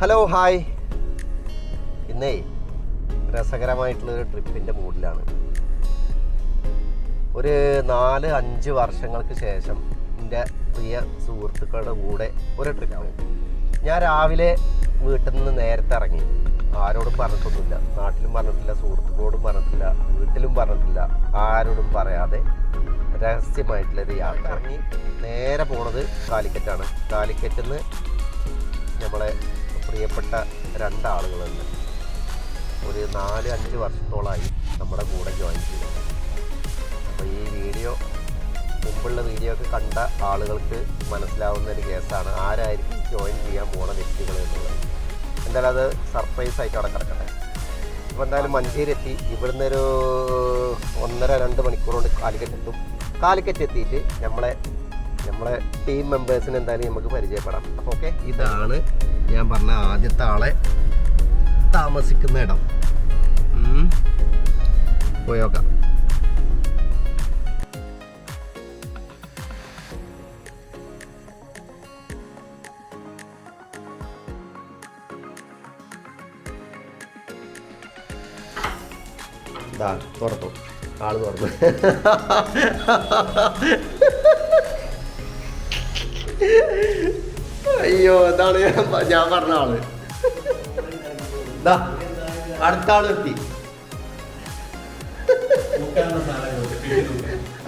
Hello hi ഇന്നേ രസകരമായിട്ടുള്ളൊരു ട്രിപ്പിന്റെ മൂഡിലാണ്. ഒരു നാല് അഞ്ച് വർഷങ്ങൾക്ക് ശേഷം എന്റെ പ്രിയ സുഹൃത്തുക്കളുടെ കൂടെ ഒരു ട്രിപ്പാണ്. ഞാൻ രാവിലെ വീട്ടിൽ നിന്ന് നേരത്തെ ഇറങ്ങി. ആരോടും പറഞ്ഞിട്ടൊന്നുമില്ല. നാട്ടിലും പറഞ്ഞിട്ടില്ല സുഹൃത്തുക്കളോടും പറഞ്ഞിട്ടില്ല വീട്ടിലും പറഞ്ഞിട്ടില്ല ആരോടും പറയാതെ രഹസ്യമായിട്ടുള്ളൊരു യാത്ര. ഇറങ്ങി നേരെ പോണത് കാലിക്കറ്റാണ്. കാലിക്കറ്റിൽ നിന്ന് നമ്മളെ പ്രിയപ്പെട്ട രണ്ടാളുകളുണ്ട്. ഒരു നാല് അഞ്ച് വർഷത്തോളമായി നമ്മുടെ കൂടെ ജോയിൻ ചെയ്തിട്ടുണ്ട്. അപ്പോൾ ഈ വീഡിയോ മുമ്പുള്ള വീഡിയോ ഒക്കെ കണ്ട ആളുകൾക്ക് മനസ്സിലാവുന്ന ഒരു കേസാണ് ആരായിരിക്കും ജോയിൻ ചെയ്യാൻ പോണ വ്യക്തികൾ എന്നുള്ളത്. എന്തായാലും അത് സർപ്രൈസ് ആയിട്ട് അവിടെ കിടക്കട്ടെ. ഇപ്പോൾ എന്തായാലും മഞ്ചേരി എത്തി ഇവിടുന്ന് ഒരു ഒന്നര രണ്ട് മണിക്കൂർ കൊണ്ട് കാലിക്കറ്റ് എത്തും. കാലിക്കറ്റ് എത്തിയിട്ട് നമ്മളെ നമ്മളെ ടീം മെമ്പേഴ്സിന് എന്തായാലും നമുക്ക് പരിചയപ്പെടാം. അപ്പോൾ ഓക്കെ ഇതാണ് ഞാൻ പറഞ്ഞ ആദ്യത്തെ ആളെ താമസിക്കുന്ന ഇടം. പോയോക്കാം ദാ തുറന്നു. ആൾ തുറന്നു. അയ്യോ അതാണ് ഞാൻ പറഞ്ഞ ആൾ. അടുത്ത ആൾ എത്തി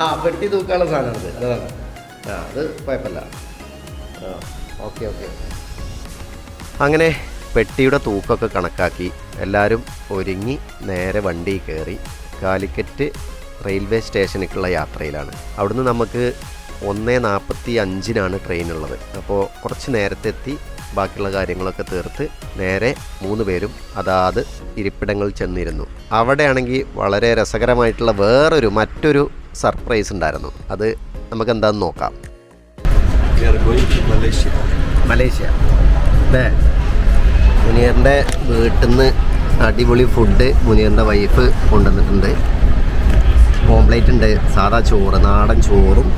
ആ പെട്ടി തൂക്കാനുള്ള സാധനമാണത് അതാണ് ആ അത് കുഴപ്പമില്ല. ആ ഓക്കെ ഓക്കെ. അങ്ങനെ പെട്ടിയുടെ തൂക്കമൊക്കെ കണക്കാക്കി എല്ലാവരും ഒരുങ്ങി നേരെ വണ്ടി കയറി കാലിക്കറ്റ് റെയിൽവേ സ്റ്റേഷനിലേക്കുള്ള യാത്രയിലാണ്. അവിടുന്ന് നമുക്ക് ഒന്ന് നാൽപ്പത്തി അഞ്ചിനാണ് ട്രെയിൻ ഉള്ളത് അപ്പോൾ കുറച്ച് നേരത്തെ എത്തി ബാക്കിയുള്ള കാര്യങ്ങളൊക്കെ തീർത്ത് നേരെ മൂന്ന് പേരും അതാത് ഇരിപ്പിടങ്ങളിൽ ചെന്നിരുന്നു. അവിടെയാണെങ്കിൽ വളരെ രസകരമായിട്ടുള്ള വേറൊരു മറ്റൊരു സർപ്രൈസ് ഉണ്ടായിരുന്നു. അത് നമുക്ക് എന്താന്ന് നോക്കാം. മലേഷ്യ. അല്ലേ മുനിയറിന്റെ വീട്ടിൽ നിന്ന് അടിപൊളി ഫുഡ് മുനിയറിന്റെ വൈഫ് കൊണ്ടുവന്നിട്ടുണ്ട്. ഓംപ്ലേറ്റ് ഉണ്ട് സാധാ ചോറ് നാടൻ ചോറും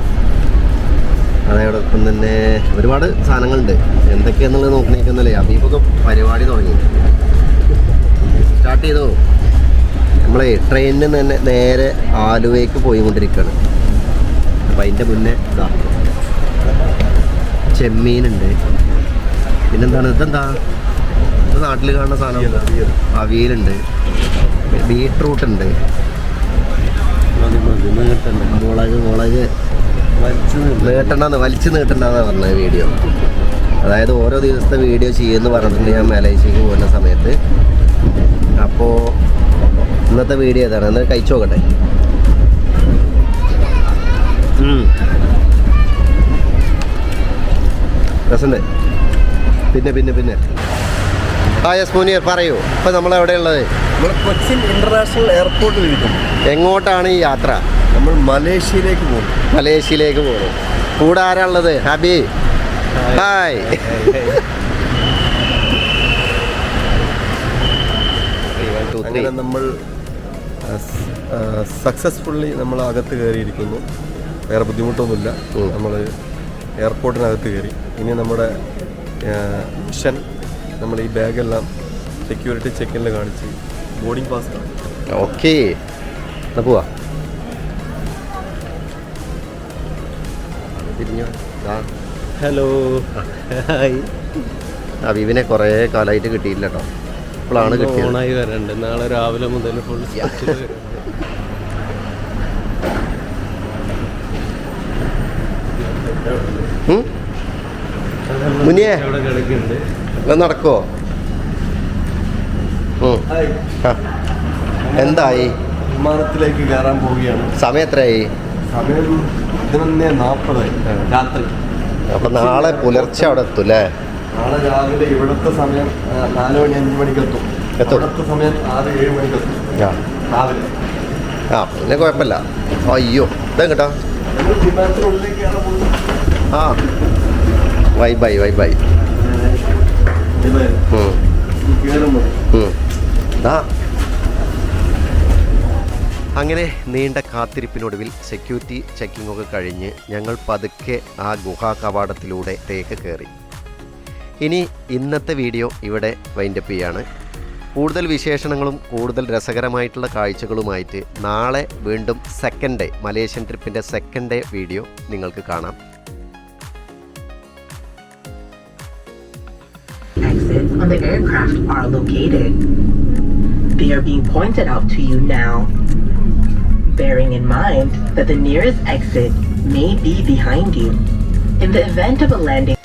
അതോടൊപ്പം തന്നെ ഒരുപാട് സാധനങ്ങളുണ്ട്. എന്തൊക്കെയാന്നുള്ളത് നോക്കണേക്കുന്നല്ലേ അബീബൊക്കെ പരിപാടി തുടങ്ങി. സ്റ്റാർട്ട് ചെയ്തോ? നമ്മളെ ട്രെയിനിന് തന്നെ നേരെ ആലുവയ്ക്ക് പോയിക്കൊണ്ടിരിക്കുകയാണ് അപ്പം അതിന്റെ മുന്നേ ഇതാ ചെമ്മീനുണ്ട്. പിന്നെന്താണ്? ഇതെന്താ? ഇത് നാട്ടിൽ കാണുന്ന സാധനം. അവിയലുണ്ട്. ബീട്രൂട്ട് ഉണ്ട് മുളക് മുളക്. നീട്ടണ്ടെന്ന് വലിച്ചു നീട്ടണ്ടെന്നാണ് പറഞ്ഞത് വീഡിയോ അതായത് ഓരോ ദിവസത്തെ വീഡിയോ ചെയ്യുമെന്ന് പറഞ്ഞിട്ടുണ്ട് ഞാൻ മലേഷ്യക്ക് പോകുന്ന സമയത്ത്. അപ്പോൾ ഇന്നത്തെ വീഡിയോ ഏതാണ്? എന്നാൽ കഴിച്ചു നോക്കട്ടെ. രസമുണ്ട് പിന്നെ പിന്നെ പിന്നെ. ആ യെസ് മുനിയർ പറയൂ. ഇപ്പം നമ്മൾ എവിടെയുള്ളത് നമ്മൾ കൊച്ചിൻ ഇന്റർനാഷണൽ എയർപോർട്ടിൽ ഇരിക്കുന്നു എങ്ങോട്ടാണ് ഈ യാത്ര? നമ്മൾ മലേഷ്യയിലേക്ക് പോകും. മലേഷ്യയിലേക്ക് പോകും. കൂടെ ആരാ ഉള്ളത്? ഹബി. ഹായ്. അങ്ങനെ നമ്മൾ സക്സസ്ഫുള്ളി നമ്മൾ അകത്ത് കയറിയിരിക്കുന്നു. വേറെ ബുദ്ധിമുട്ടൊന്നുമില്ല. നമ്മൾ എയർപോർട്ടിനകത്ത് കയറി. ഇനി നമ്മുടെ മിഷൻ നമ്മൾ ഈ ബാഗെല്ലാം സെക്യൂരിറ്റി ചെക്കിനിൽ കാണിച്ച് ബോർഡിംഗ് പാസ് ഓക്കെ പോവാ. തിരിഞ്ഞോ. ഹലോ. ഹായ്. ഹബീബിനെ കുറേ കാലമായിട്ട് കിട്ടിയില്ല കേട്ടോ ഇപ്പോഴാണ് കിട്ടിയത്. ഓണായി വരണ്ട്. നാളെ രാവിലെ മുതൽ ഫുൾ മുനിയേ. ആ. എന്തായി? വിമാനത്തിലേക്ക് കയറാൻ പോവുകയാണ്. സമയം എത്രയായി? സമയം പതിനൊന്ന് നാൽപ്പതായി രാത്രി. അപ്പൊ നാളെ പുലർച്ചെ അവിടെ എത്തും അല്ലേ നാളെ രാവിലെ ഇവിടുത്തെ സമയം ആ, നാല് മണി അഞ്ച് മണിക്ക് എത്തും. എത്തും. ഇവിടുത്തെ സമയം ആറ് ഏഴ് മണിക്ക് എത്തും ആ. രാവിലെ. ആ പിന്നെ കുഴപ്പമില്ല. അയ്യോ ഇതാ കേട്ടോ നമ്മൾ വിമാനത്തിനുള്ളിലേക്ക് കയറാൻ പോകുന്നു. ആ. വൈ ബൈ വൈ ബൈ ഇത് ഉം. അങ്ങനെ നീണ്ട കാത്തിരിപ്പിനൊടുവിൽ സെക്യൂരിറ്റി ചെക്കിംഗ് ഒക്കെ കഴിഞ്ഞ് ഞങ്ങൾ പതുക്കെ ആ ഗുഹാ കവാടത്തിലൂടെ തേക്ക് കയറി. ഇനി ഇന്നത്തെ വീഡിയോ ഇവിടെ വൈൻഡപ്പ് ചെയ്യാണ്. കൂടുതൽ വിശേഷണങ്ങളും കൂടുതൽ രസകരമായിട്ടുള്ള കാഴ്ചകളുമായിട്ട് നാളെ വീണ്ടും സെക്കൻഡ് ഡേ മലേഷ്യൻ ട്രിപ്പിന്റെ സെക്കൻഡ് ഡേ വീഡിയോ നിങ്ങൾക്ക് കാണാം. Exits on the aircraft are located. They are being pointed out to you now, bearing in mind that the nearest exit may be behind you. In the event of a landing,